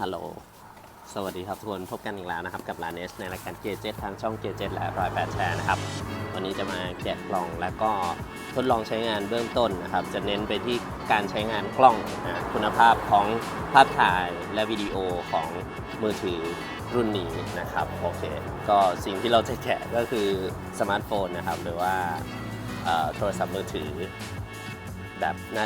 ฮัลโหล สวัสดีครับทุกคน พบกันอีกแล้วนะครับ กับลานเนสในรายการเกจเจทางช่องเกจเจและรอยแปดแชร์นะครับ วันนี้จะมาแกะกล่องแล้วก็ทดลองใช้งานเบื้องต้นนะครับ จะเน้นไปที่การใช้งานกล้องนะคุณภาพของภาพถ่ายและวิดีโอของมือถือรุ่นนี้นะครับ โอเค ก็สิ่งที่เราจะแกะก็คือสมาร์ทโฟนนะครับ หรือว่าโทรศัพท์มือถือแบบหน้า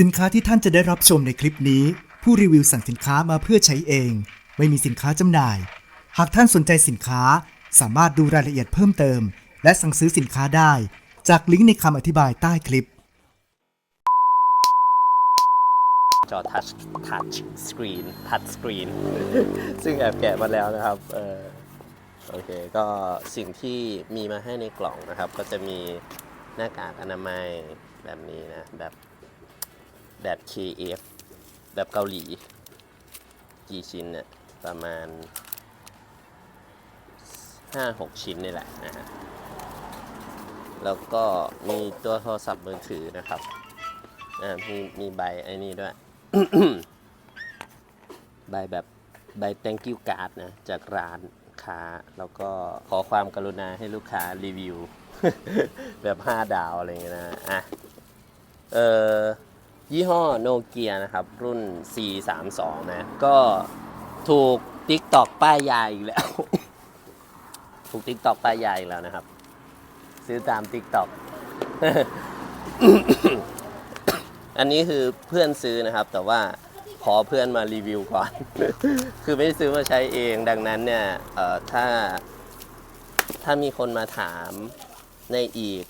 สินค้าที่ท่านจะได้รับชมในคลิปนี้ ผู้รีวิวสั่งสินค้ามาเพื่อใช้เอง ไม่มีสินค้าจำหน่าย หากท่านสนใจสินค้า สามารถดูรายละเอียดเพิ่มเติม และสั่งซื้อสินค้าได้ จากลิงก์ในคำอธิบายใต้คลิป จอทัชทัชสกรีนทัชสกรีน ซึ่งแอบแกะมาแล้วนะครับเออโอเค ก็สิ่งที่มีมาให้ในกล่องนะครับ ก็จะมีหน้ากากอนามัยแบบนี้นะแบบ แบบ KF แบบเกาหลี กี่ชิ้นเนี่ยประมาณ 5-6 ชิ้นนี่แหละนะฮะแล้วก็มีตัวโทรศัพท์มือถือนะครับอ่ามีมีใบไอ้นี่ด้วย ใบแบบใบ thank you card นะ จากร้านค้า แล้วก็ขอความกรุณาให้ลูกค้ารีวิว แบบ 5 ดาวอะไรเงี้ยนะ อะ เออ ยี่ห้อโนเกียนะครับ รุ่น C32 นะ ก็ถูก TikTok ป้ายยาอีกแล้ว ถูก TikTok ป้ายยาอีกแล้วนะครับ ซื้อตาม TikTok อันนี้คือเพื่อนซื้อนะครับ แต่ว่าขอเพื่อนมารีวิวก่อน คือไม่ได้ซื้อมาใช้เองดังนั้นเนี่ยถ้าถ้ามีคนมาถามในอีก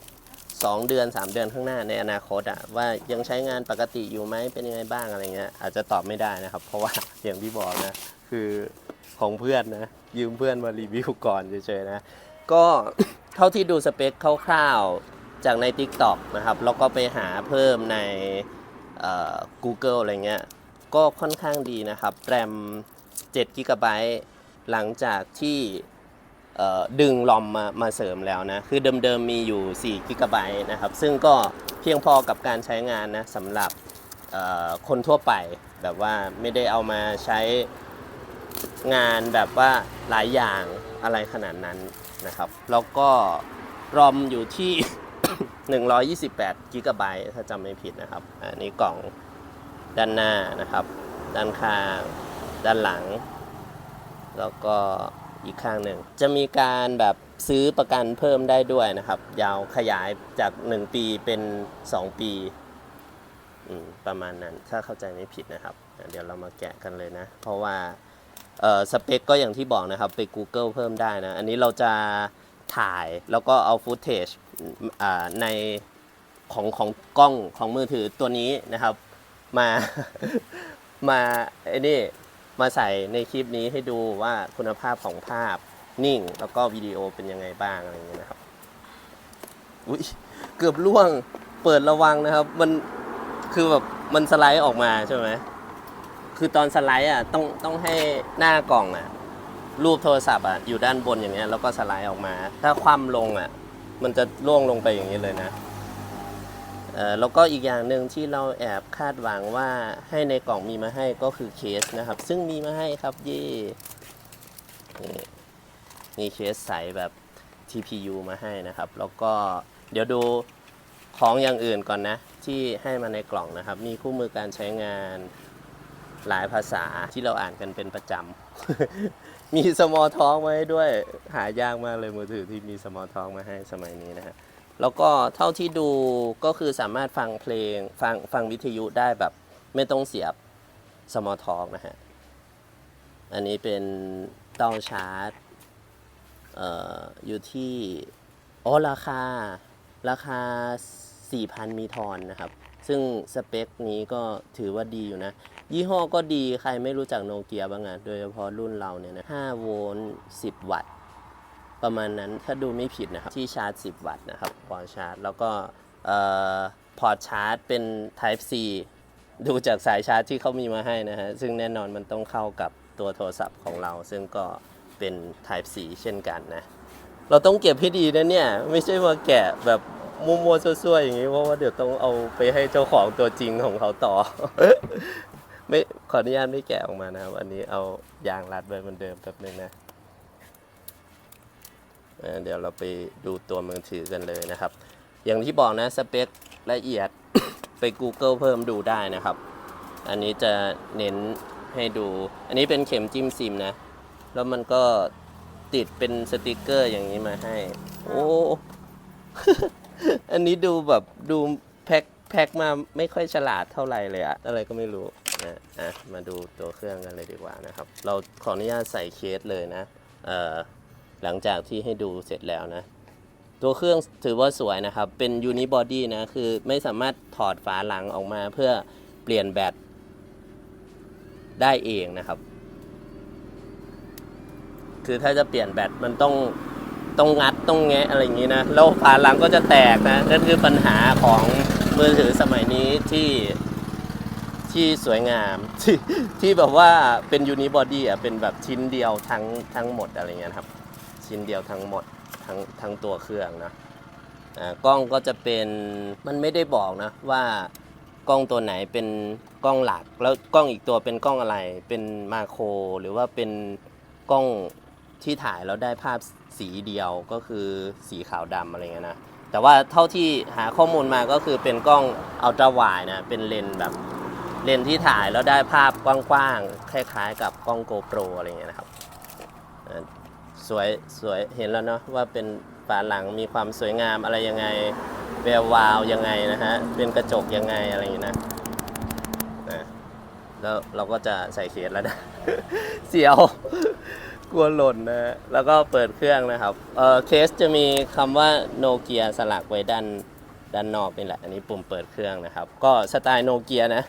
2 เดือน 3 เดือนข้างหน้าในอนาคตอะว่ายังใช้งานปกติอยู่ไหมเป็นยังไงบ้างอะไรเงี้ยอาจจะตอบไม่ได้นะครับ เพราะว่าอย่างที่บอกนะคือของเพื่อนนะยืมเพื่อนมารีวิวก่อนเฉยๆนะก็เท่าที่ดูสเปคคร่าวๆจากใน TikTok นะครับแล้วก็ไปหาเพิ่มใน Google อะไรเงี้ยก็ค่อนข้างดีนะครับ แรม7 g b หลังจากที่ ดึงลอมมามาเสริมแล้วนะ คือเดิมๆมีอยู่4 g b นะครับ ซึ่งก็เพียงพอกับการใช้งานนะสำหรับคนทั่วไปแบบว่าไม่ได้เอามาใช้งานแบบว่าหลายอย่างอะไรขนาดนั้นนะครับ แล้วก็รอมอยู่ที่ 128 g b ถ้าจำไม่ผิดนะครับ อันนี้กล่องด้านหน้านะครับ ด้านข้าง ด้านหลัง แล้วก็ อีกข้างหนึ่ง จะมีการแบบซื้อประกันเพิ่มได้ด้วยนะครับ ยาวขยายจาก 1 ปีเป็น 2 ปีประมาณนั้นถ้าเข้าใจไม่ผิดนะครับ เดี๋ยวเรามาแกะกันเลยนะ เพราะว่าสเปคก็อย่างที่บอกนะครับ ไป Google เพิ่มได้นะ อันนี้เราจะถ่ายแล้วก็เอาฟุตเทจอ่าในของของกล้องของมือถือตัวนี้นะครับ มา มาไอ้นี่ มาใส่ในคลิปนี้ให้ดูว่าคุณภาพของภาพนิ่ง แล้วก็วิดีโอเป็นยังไงบ้างอะไรอย่างเงี้ยนะครับอุ้ยเกือบล่วงเปิดระวังนะครับ มันคือแบบมันสไลด์ออกมาใช่ไหมคือตอนสไลด์อะต้องต้องให้หน้ากล่องอะรูปโทรศัพท์อะอยู่ด้านบนอย่างเงี้ยแล้วก็สไลด์ออกมา ถ้าคว่ำลงอะ มันจะล่วงลงไปอย่างนี้เลยนะ แล้วก็อีกอย่างหนึ่งที่เราแอบคาดหวังว่าให้ในกล่องมีมาให้ก็คือเคสนะครับ ซึ่งมีมาให้ครับเย่นี่มีเคสใสแบบ TPU มาให้นะครับ แล้วก็เดี๋ยวดูของอย่างอื่นก่อนนะ ที่ให้มาในกล่องนะครับ มีคู่มือการใช้งานหลายภาษาที่เราอ่านกันเป็นประจำ มีสมอท้องมาให้ด้วย หายากมากเลยมือถือที่มีสมอท้องมาให้สมัยนี้นะฮะ แล้วก็เท่าที่ดูก็คือสามารถฟังเพลงฟังฟังวิทยุได้แบบไม่ต้องเสียบสมอทองนะฮะ อันนี้เป็นเต้าชาร์จเอ่ออยู่ที่อ๋อราคาราคา 4,000 มีทอนนะครับ ซึ่งสเปคนี้ก็ถือว่าดีอยู่นะ ยี่ห้อก็ดีใครไม่รู้จักโนเกียบ้างอะโดยเฉพาะรุ่นเราเนี่ยนะ5โวลต์10 วัตต์ ประมาณนั้นถ้าดูไม่ผิดนะครับ ที่ชาร์จ 10 วัตต์นะครับพอชาร์จ แล้วก็พอร์ตชาร์จเป็น Type C ดูจากสายชาร์จที่เขามีมาให้นะฮะ ซึ่งแน่นอนมันต้องเข้ากับตัวโทรศัพท์ของเรา ซึ่งก็เป็น Type C เช่นกันนะ เราต้องเก็บให้ดีนะเนี่ย ไม่ใช่ว่าแกะแบบมัวๆซั่วๆอย่างนี้ เพราะว่าเดี๋ยวต้องเอาไปให้เจ้าของตัวจริงของเขาต่อ ไม่ขออนุญาตไม่แกะออกมานะครับ อันนี้เอายางรัดไว้เหมือนเดิมแป๊บนึงนะ เดี๋ยวเราไปดูตัวมือถือกันเลยนะครับ อย่างที่บอกนะสเปคละเอียดไป Google เพิ่มดูได้นะครับ อันนี้จะเน้นให้ดู อันนี้เป็นเข็มจิ้มซิมนะ แล้วมันก็ติดเป็นสติกเกอร์อย่างนี้มาให้ โอ้ อันนี้ดูแบบดูแพ็คแพ็คมาไม่ค่อยฉลาดเท่าไหร่เลยอะอะไรก็ไม่รู้นะอะมาดูตัวเครื่องกันเลยดีกว่านะครับ เราขออนุญาตใส่เคสเลยนะ เอ่อ หลังจากที่ให้ดูเสร็จแล้วนะ ตัวเครื่องถือว่าสวยนะครับ เป็นยูนิบอดี้นะ คือไม่สามารถถอดฝาหลังออกมาเพื่อเปลี่ยนแบตได้เองนะครับ คือถ้าจะเปลี่ยนแบตมันต้องต้องงัดต้องแงะอะไรอย่างนี้นะแล้วฝาหลังก็จะแตกนะ นั่นคือปัญหาของมือถือสมัยนี้ที่ที่สวยงามที่ที่แบบว่าเป็นยูนิบอดี้อะเป็นแบบชิ้นเดียวทั้งทั้งหมดอะไรเงี้ยครับ ชิ้นเดียวทั้งหมดทั้งทั้งตัวเครื่องนะอ่ากล้องก็จะเป็นมันไม่ได้บอกนะว่ากล้องตัวไหนเป็นกล้องหลัก แล้วกล้องอีกตัวเป็นกล้องอะไรเป็นมาโคร หรือว่าเป็นกล้องที่ถ่ายแล้วได้ภาพสีเดียวก็คือสีขาวดำอะไรเงี้ยนะแต่ว่าเท่าที่หาข้อมูลมาก็คือเป็นกล้องอัลตร้าไวนะเป็นเลนแบบเลนที่ถ่ายแล้วได้ภาพกว้างๆคล้ายๆ กับกล้อง GoPro อะไรเงี้ยนะครับ สวยสวยเห็นแล้วเนาะว่าเป็นฝาหลังมีความสวยงามอะไรยังไงแวววาวยังไงนะฮะเป็นกระจกยังไงอะไรอย่างเงี้นะนะแล้วเราก็จะใส่เคสแล้วนะ เสียวกลัวหล่นนะแล้วก็เปิดเครื่องนะครับเออเคสจะมีคำว่าโนเกียสลักไว้ด้านด้านนอกนี่แหละ อันนี้ปุ่มเปิดเครื่องนะครับ ก็สไตล์โนเกียนะ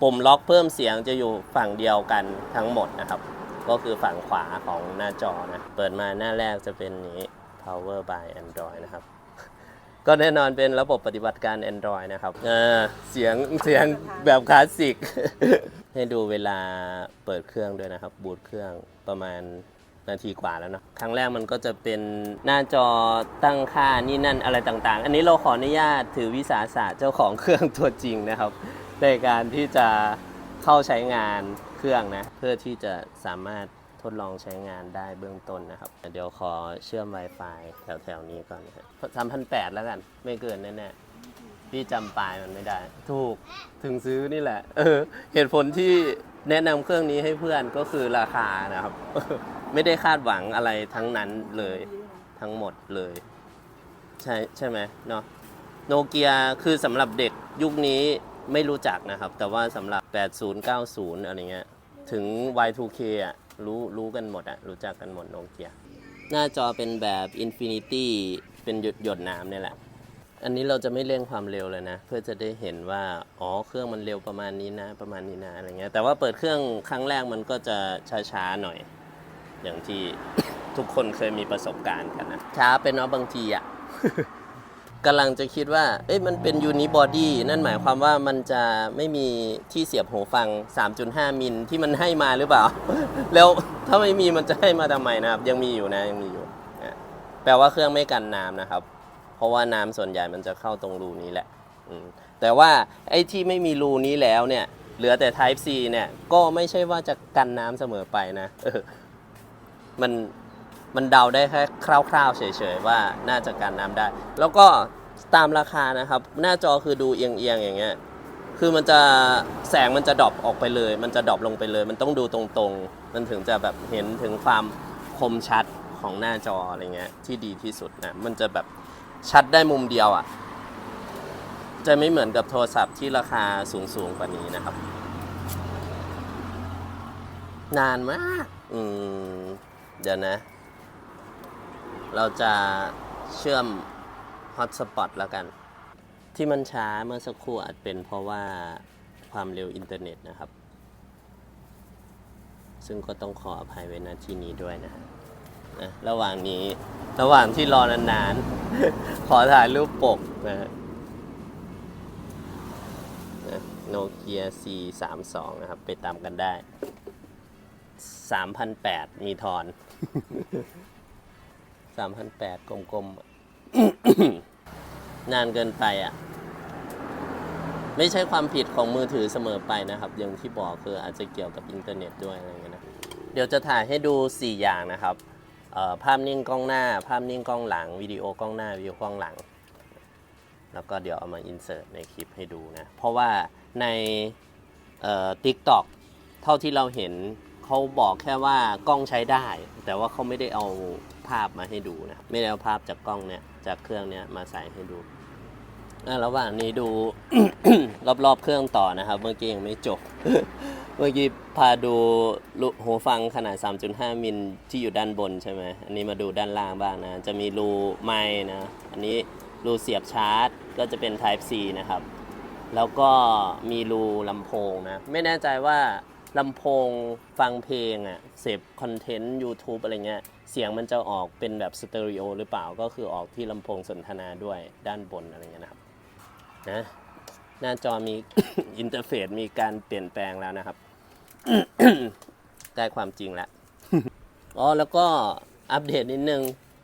ปุ่มล็อกเพิ่มเสียงจะอยู่ฝั่งเดียวกันทั้งหมดนะครับ ก็คือฝั่งขวาของหน้าจอนะ เปิดมาหน้าแรกจะเป็นนี้ power by Android นะครับ ก็แน่นอนเป็นระบบปฏิบัติการ Android นะครับเออเสียงเสียงแบบคลาสสิก ให้ดูเวลาเปิดเครื่องด้วยนะครับ บูตเครื่องประมาณนาทีกว่าแล้วเนอะครั้งแรกมันก็จะเป็นหน้าจอตั้งค่านี่นั่นอะไรต่างๆ อันนี้เราขออนุญาตถือวิสาสะเจ้าของเครื่องตัวจริงนะครับ ในการที่จะเข้าใช้งาน เครื่องนะ เพื่อที่จะสามารถทดลองใช้งานได้เบื้องต้นนะครับ เดี๋ยวขอเชื่อม Wi-Fi แถวๆนี้ก่อนนะครับสามพันแปดแล้วกัน ไม่เกินแน่ๆพี่จำปลายมันไม่ได้ ถูกถึงซื้อนี่แหละ เออ เหตุผลที่แนะนำเครื่องนี้ให้เพื่อนก็คือราคานะครับ ไม่ได้คาดหวังอะไรทั้งนั้นเลยทั้งหมดเลย ใช่ใช่ไหมเนาะโนเกียคือสำหรับเด็กยุคนี้ ไม่รู้จักนะครับ แต่ว่าสำหรับ 80 90 อะไรเงี้ย ถึง Y2K อะรู้รู้กันหมดอะ รู้จักกันหมดโนเกีย หน้าจอเป็นแบบ Infinity เป็นหยดหยดน้ำเนี่ยแหละ อันนี้เราจะไม่เร่งความเร็วเลยนะ เพื่อจะได้เห็นว่า อ๋อ เครื่องมันเร็วประมาณนี้นะ ประมาณนี้นะ อะไรเงี้ย แต่ว่าเปิดเครื่องครั้งแรกมันก็จะช้าๆหน่อย อย่างที่ทุกคนเคยมีประสบการณ์กันนะ ช้าเป็นเนาะบางทีอะ กำลังจะคิดว่า เอ้ย มันเป็นยูนิบอดี้ นั่นหมายความว่ามันจะไม่มีที่เสียบหูฟัง 3.5 มิลที่มันให้มาหรือเปล่า แล้วถ้าไม่มีมันจะให้มาทำไมนะครับ ยังมีอยู่นะ ยังมีอยู่ แปลว่าเครื่องไม่กันน้ำนะครับ เพราะว่าน้ำส่วนใหญ่มันจะเข้าตรงรูนี้แหละ แต่ว่าไอ้ที่ไม่มีรูนี้แล้วเนี่ย เหลือแต่ Type C เนี่ย ก็ไม่ใช่ว่าจะกันน้ำเสมอไปนะมัน มันเดาได้แค่คร่าวๆเฉยๆว่าน่าจะกันน้ำได้ แล้วก็ตามราคานะครับ หน้าจอคือดูเอียงๆอย่างเงี้ยคือมันจะแสงมันจะดรอปออกไปเลย มันจะดรอปลงไปเลย มันต้องดูตรงๆ มันถึงจะแบบเห็นถึงความคมชัดของหน้าจออะไรเงี้ยที่ดีที่สุดนะมันจะแบบชัดได้มุมเดียวอะ่ะ จะไม่เหมือนกับโทรศัพท์ที่ราคาสูงๆกว่านี้นะครับ นานมาก อืม เดี๋ยวนะ เราจะเชื่อมฮอตสปอตแล้วกัน ที่มันช้าเมื่อสักครู่อาจเป็นเพราะว่าความเร็วอินเทอร์เน็ตนะครับ ซึ่งก็ต้องขออภัยไว้ณที่นี้ด้วยนะฮะนะระหว่างนี้ระหว่างที่รอนานๆ ขอถ่ายรูปปกนะฮะโนเกีย C32 นะครับ ไปตามกันได้3,008มีทอน 3,008กลมๆ นานเกินไปอะ ไม่ใช่ความผิดของมือถือเสมอไปนะครับ อย่างที่บอกคืออาจจะเกี่ยวกับอินเทอร์เน็ตด้วยอะไรเงี้ยนะ เดี๋ยวจะถ่ายให้ดู 4 อย่างนะครับ ภาพนิ่งกล้องหน้า ภาพนิ่งกล้องหลัง วิดีโอกล้องหน้า วิดีโอกล้องหลัง แล้วก็เดี๋ยวเอามาอินเสิร์ตในคลิปให้ดูนะ เพราะว่าในเอ่อ TikTok เท่าที่เราเห็นเขาบอกแค่ว่ากล้องใช้ได้ แต่ว่าเขาไม่ได้เอา ภาพมาให้ดูนะไม่ได้เอาภาพจากกล้องเนี่ยจากเครื่องเนี้ยมาใส่ให้ดูระหว่างนี้ดูรอบๆเครื่องต่อนะครับ เมื่อกี้ยังไม่จบ เมื่อกี้พาดูหูฟังขนาด 3.5 มิลที่อยู่ด้านบนใช่ไหมอันนี้มาดูด้านล่างบ้างนะ จะมีรูไม้นะ อันนี้รูเสียบชาร์จ ก็จะเป็น Type C นะครับ แล้วก็มีรูลำโพงนะ ไม่แน่ใจว่า ลำโพงฟังเพลงอะ่ะเสพคอนเทนต์ YouTube อะไรเงี้ย เสียงมันจะออกเป็นแบบสเตอริโอหรือเปล่าก็คือออกที่ลำโพงสนทนาด้วยด้านบนอะไรเงี้ยนะครับนะหน้าจอมี อินเทอร์เฟซมีการเปลี่ยนแปลงแล้วนะครับ ได้ความจริงแล้วอ๋อแล้วก็อัปเดตนิดนึง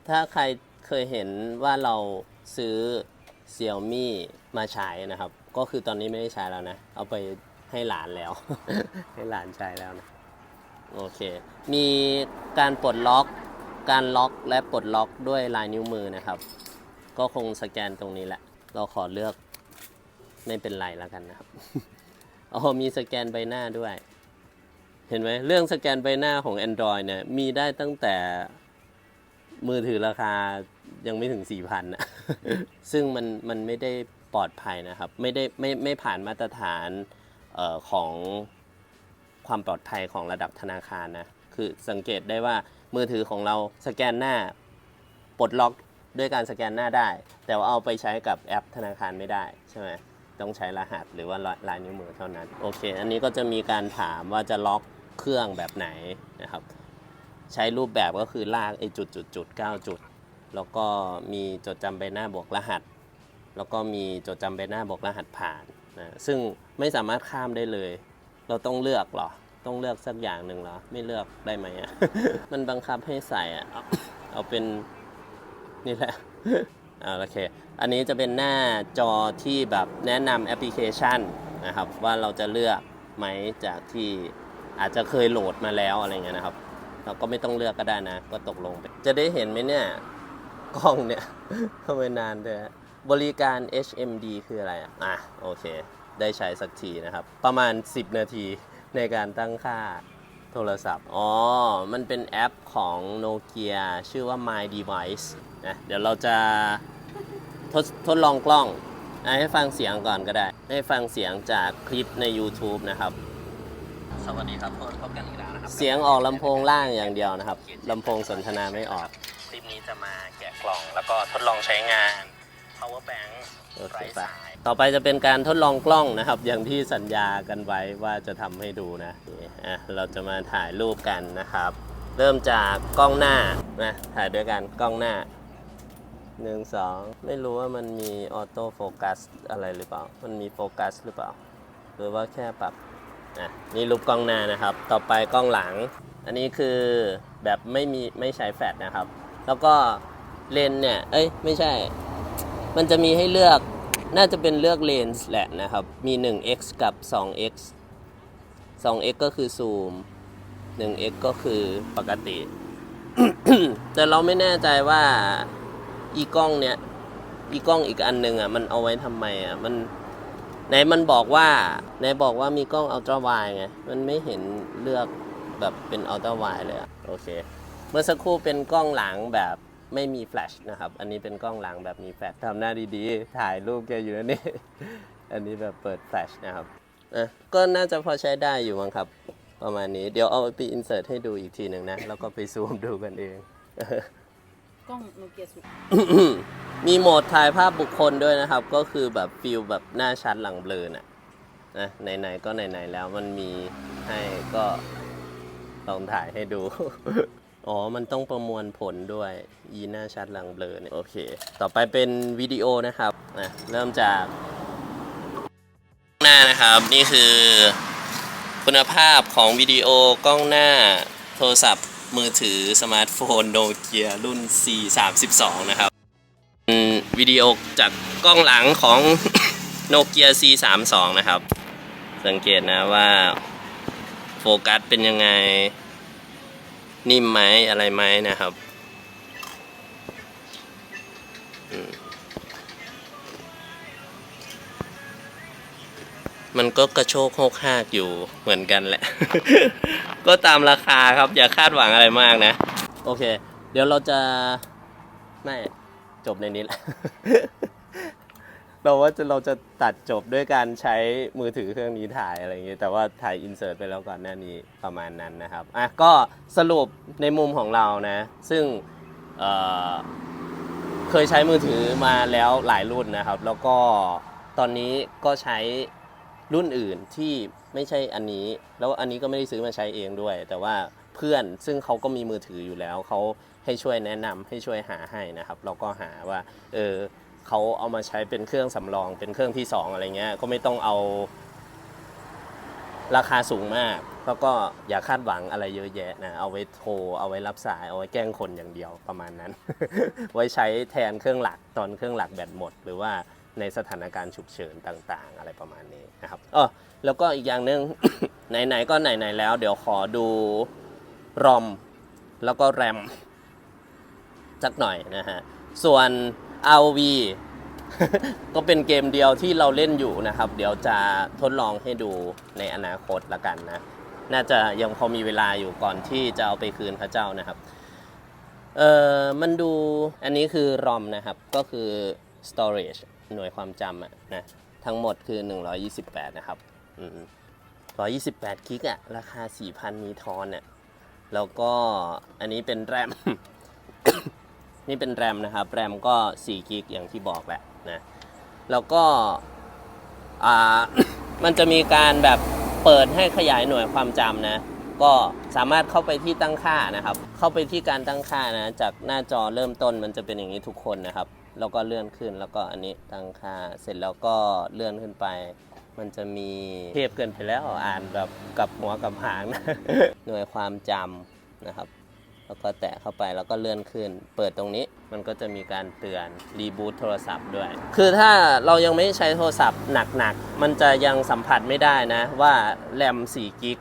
ถ้าใครเคยเห็นว่าเราซื้อ Xiaomi มาใช้นะครับ ก็คือตอนนี้ไม่ได้ใช้แล้วนะ เอาไป ให้หลานแล้ว ให้หลานใช้แล้วนะโอเค มีการปลดล็อก การล็อกและปลดล็อกด้วยลายนิ้วมือนะครับ ก็คงสแกนตรงนี้แหละ เราขอเลือกไม่เป็นไรแล้วกันนะครับอ๋อมีสแกนใบหน้าด้วย เห็นไหมเรื่องสแกนใบหน้าของ Android เนี่ย มีได้ตั้งแต่มือถือราคายังไม่ถึง 4,000นะ ซึ่งมันมันไม่ได้ปลอดภัยนะครับ ไม่ได้ไม่ไม่ผ่านมาตรฐาน ออของความปลอดภัยของระดับธนาคารนะคือสังเกตได้ว่ามือถือของเราสแกนหน้าปลดล็อกด้วยการสแกนหน้าได้ แต่ว่าเอาไปใช้กับแอปธนาคารไม่ได้ใช่ไหมต้องใช้รหัสหรือว่าลายนิ้วมือเท่านั้นโอเค อันนี้ก็จะมีการถามว่าจะล็อกเครื่องแบบไหนนะครับ ใช้รูปแบบก็คือลากไอ้จุดจุดจุดเก้าจุด แล้วก็มีจดจำใบหน้าบวกรหัส แล้วก็มีจดจำใบหน้าบวกรหัสผ่าน นะซึ่งไม่สามารถข้ามได้เลย เราต้องเลือกหรอ ต้องเลือกสักอย่างหนึ่งหรอ ไม่เลือกได้ไหมอะ มันบังคับให้ใส่อะเอาเอาเป็นนี่แหละอ่าโอเค อันนี้จะเป็นหน้าจอที่แบบแนะนำแอปพลิเคชันนะครับ ว่าเราจะเลือกไหมจากที่อาจจะเคยโหลดมาแล้วอะไรเงี้ยนะครับ เราก็ไม่ต้องเลือกก็ได้นะ ก็ตกลงไป จะได้เห็นไหมเนี่ยกล้องเนี่ยทำไมนานเลย บริการ HMD คืออะไรอะอะโอเค ได้ใช้สักทีนะครับ ประมาณ 10 นาทีในการตั้งค่าโทรศัพท์ อ๋อ มันเป็นแอปของโนเกียชื่อว่า My Device นะเดี๋ยวเราจะทดทดลองกล้องอะให้ฟังเสียงก่อนก็ได้ ให้ฟังเสียงจากคลิปใน YouTube นะครับ สวัสดีครับพบกันอีกแล้วนะครับ เสียงออกลำโพงล่างอย่างเดียวนะครับลำโพงสนทนาไม่ออก คลิปนี้จะมาแกะกล่องแล้วก็ทดลองใช้งาน power bank โอเคไร้ไปสาย ต่อไปจะเป็นการทดลองกล้องนะครับ อย่างที่สัญญากันไว้ว่าจะทำให้ดูนะนี่อะเราจะมาถ่ายรูปกันนะครับ เริ่มจากกล้องหน้านะถ่ายด้วยกันกล้องหน้าหนึ่งสองไม่รู้ว่ามันมีออโต้โฟกัสอะไรหรือเปล่า มันมีโฟกัสหรือเปล่า หรือว่าแค่ปรับอะนี่รูปกล้องหน้านะครับ ต่อไปกล้องหลัง อันนี้คือแบบไม่มีไม่ใช้แฟลชนะครับ แล้วก็เลนส์เนี่ย เอ้ย ไม่ใช่ มันจะมีให้เลือกน่าจะเป็นเลือกเลนส์แหละนะครับ มี 1x กับ 2x 2x ก็คือซูม 1x ก็คือปกติ แต่เราไม่แน่ใจว่าอีกล้องเนี้ยอีกล้องอีกอันหนึ่งอะมันเอาไว้ทำไมอะมันไหนมันบอกว่าไหนบอกว่ามีกล้องอัลตร้าไวไง มันไม่เห็นเลือกแบบเป็นอัลตร้าไวเลยอะ โอเค เมื่อสักครู่เป็นกล้องหลังแบบ ไม่มีแฟลชนะครับ อันนี้เป็นกล้องหลังแบบมีแฟลชทำหน้าดีๆ ถ่ายรูปแกอยู่นะนี่ อันนี้แบบเปิดแฟลชนะครับอะก็น่าจะพอใช้ได้อยู่มั้งครับ ประมาณนี้ เดี๋ยวเอาไปอินเสิร์ตให้ดูอีกทีหนึ่งนะ แล้วก็ไปซูมดูกันเอง กล้องโนเกียสุดมีโหมดถ่ายภาพบุคคลด้วยนะครับ ก็คือแบบฟิลแบบหน้าชัดหลังเบลอน่ะนะไหนๆก็ไหนๆแล้วมันมีให้ก็ลองถ่ายให้ดู อ๋อ มันต้องประมวลผลด้วยยีหน้าชัดหลังเบลอเนี่ยโอเค ต่อไปเป็นวิดีโอนะครับนะเริ่มจากหน้านะครับ นี่คือ คุณภาพของวิดีโอกล้องหน้าโทรศัพท์มือถือสมาร์ทโฟนโนเกียรุ่น C32 นะครับวิดีโอจากกล้องหลังของโนเกีย C32 นะครับ สังเกตนะว่าโฟกัสเป็นยังไง นิ่มไหมอะไรไหมนะครับมมันก็กระโชกโคกหากอยู่เหมือนกันแหละ ก็ตามราคาครับ อย่าคาดหวังอะไรมากนะ โอเค เดี๋ยวเราจะ ไม่ จบในนี้แหละ เราว่าจะเราจะตัดจบด้วยการใช้มือถือเครื่องนี้ถ่ายอะไรอย่างเงี้ยแต่ว่าถ่ายอินเสิร์ตไปแล้วก่อนหน้านี้ประมาณนั้นนะครับอะก็สรุปในมุมของเรานะ ซึ่งเเคยใช้มือถือมาแล้วหลายรุ่นนะครับ แล้วก็ตอนนี้ก็ใช้รุ่นอื่นที่ไม่ใช่อันนี้ แล้วอันนี้ก็ไม่ได้ซื้อมาใช้เองด้วย แต่ว่าเพื่อนซึ่งเขาก็มีมือถืออยู่แล้วเขาให้ช่วยแนะนำให้ช่วยหาให้นะครับ เราก็หาว่าเออ เขาเอามาใช้เป็นเครื่องสำรอง เป็นเครื่องที่สองอะไรเงี้ย ก็ไม่ต้องเอา ราคาสูงมากแล้วก็อย่าคาดหวังอะไรเยอะแยะนะ เอาไว้โทร เอาไว้รับสาย เอาไว้แกล้งคนอย่างเดียวประมาณนั้น ไว้ใช้แทนเครื่องหลักตอนเครื่องหลักแบตหมด หรือว่าในสถานการณ์ฉุกเฉินต่าง ๆ อะไรประมาณนี้นะครับเออแล้วก็อีกอย่างหนึ่ง ไหนๆก็ไหนๆแล้ว เดี๋ยวขอดูรอมแล้วก็แรมสักหน่อยนะฮะ ส่วน ROV ก็เป็นเกมเดียวที่เราเล่นอยู่นะครับ เดี๋ยวจะทดลองให้ดูในอนาคตละกันนะ น่าจะยังพอมีเวลาอยู่ก่อนที่จะเอาไปคืนพระเจ้านะครับ เออมันดูอันนี้คือ ROM นะครับ ก็คือ storage หน่วยความจำอะนะ ทั้งหมดคือ 128 นะครับอืม128กิกอะราคา 4,000 มีทอนอะแล้วก็อันนี้เป็นแรม นี่เป็นแรมนะครับ แรมก็4กิกอย่างที่บอกแหละนะ แล้วก็ อ่า มันจะมีการแบบเปิดให้ขยายหน่วยความจำนะ ก็สามารถเข้าไปที่ตั้งค่านะครับ เข้าไปที่การตั้งค่านะ จากหน้าจอเริ่มต้นมันจะเป็นอย่างนี้ทุกคนนะครับ แล้วก็เลื่อนขึ้นแล้วก็อันนี้ตั้งค่า เสร็จแล้วก็เลื่อนขึ้นไป มันจะมีเทพเกินไปแล้วอ่านแบบกับหัวกับหางนะหน่วยความจำนะครับ แล้วก็แตะเข้าไปแล้วก็เลื่อนขึ้น เปิดตรงนี้มันก็จะมีการเตือนรีบูตโทรศัพท์ด้วย คือถ้าเรายังไม่ใช้โทรศัพท์หนักๆ มันจะยังสัมผัสไม่ได้นะว่าแรม4กิก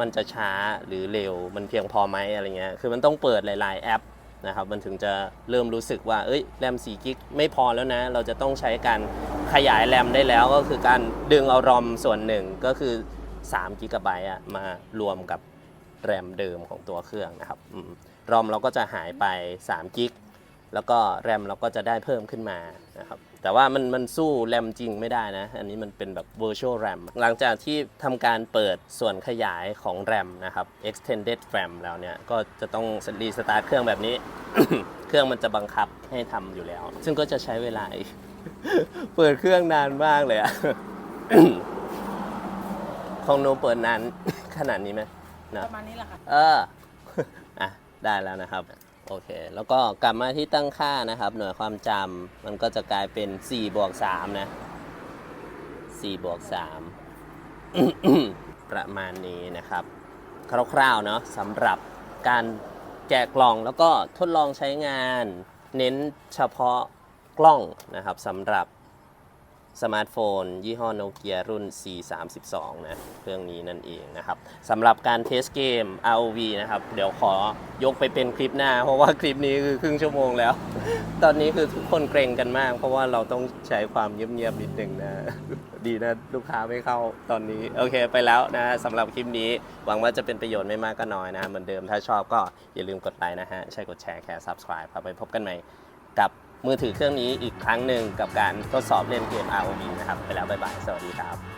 มันจะช้าหรือเร็ว มันเพียงพอไหมอะไรเงี้ย คือมันต้องเปิดหลาย ๆ แอปนะครับ มันถึงจะเริ่มรู้สึกว่า เอ้ย แรม4กิกไม่พอแล้วนะ เราจะต้องใช้การขยายแรมได้แล้ว ก็คือการดึงเอารอมส่วนหนึ่งก็คือ3กิกะไบต์มารวมกับ แรมเดิมของตัวเครื่องนะครับรอมเราก็จะหายไป3กิกแล้วก็แรมเราก็จะได้เพิ่มขึ้นมานะครับแต่ว่ามันมันสู้แรมจริงไม่ได้นะ อันนี้มันเป็นแบบ virtual RAM หลังจากที่ทำการเปิดส่วนขยายของแรมนะครับ extended RAM แล้วเนี่ย ก็จะต้องรีสตาร์ทเครื่องแบบนี้ เครื่องมันจะบังคับให้ทำอยู่แล้ว ซึ่งก็จะใช้เวลาอีก เปิดเครื่องนานมากเลยอะของโนเปิดนานขนาดนี้ไหม นะประมาณนี้แหละค่ะ เออ อะ ได้แล้วนะครับ โอเค แล้วก็กลับมาที่ตั้งค่านะครับ หน่วยความจำมันก็จะกลายเป็น4บวก3นะ4บวก3ประมาณนี้นะครับ คร่าวๆเนาะสำหรับการแกะกล่องแล้วก็ทดลองใช้งาน เน้นเฉพาะกล้องนะครับสำหรับ สมาร์ทโฟน ยี่ห้อโนเกียรุ่น C32 นะเครื่องนี้นั่นเองนะครับสำหรับการเทสเกม ROV นะครับ เดี๋ยวขอยกไปเป็นคลิปหน้า เพราะว่าคลิปนี้คือครึ่งชั่วโมงแล้ว ตอนนี้คือทุกคนเกรงกันมาก เพราะว่าเราต้องใช้ความเงียบๆนิดนึงนะ ดีนะ ลูกค้าไม่เข้าตอนนี้ โอเคไปแล้วนะสำหรับคลิปนี้หวังว่าจะเป็นประโยชน์ไม่มากก็น้อยนะเหมือนเดิมถ้าชอบก็อย่าลืมกดไลค์นะฮะใช่กดแชร์แค่ subscribe ครับไปพบกันใหม่กับ มือถือเครื่องนี้อีกครั้งหนึ่งกับการทดสอบเล่นเกม ROV นะครับ ไปแล้วบ๊ายบาย สวัสดีครับ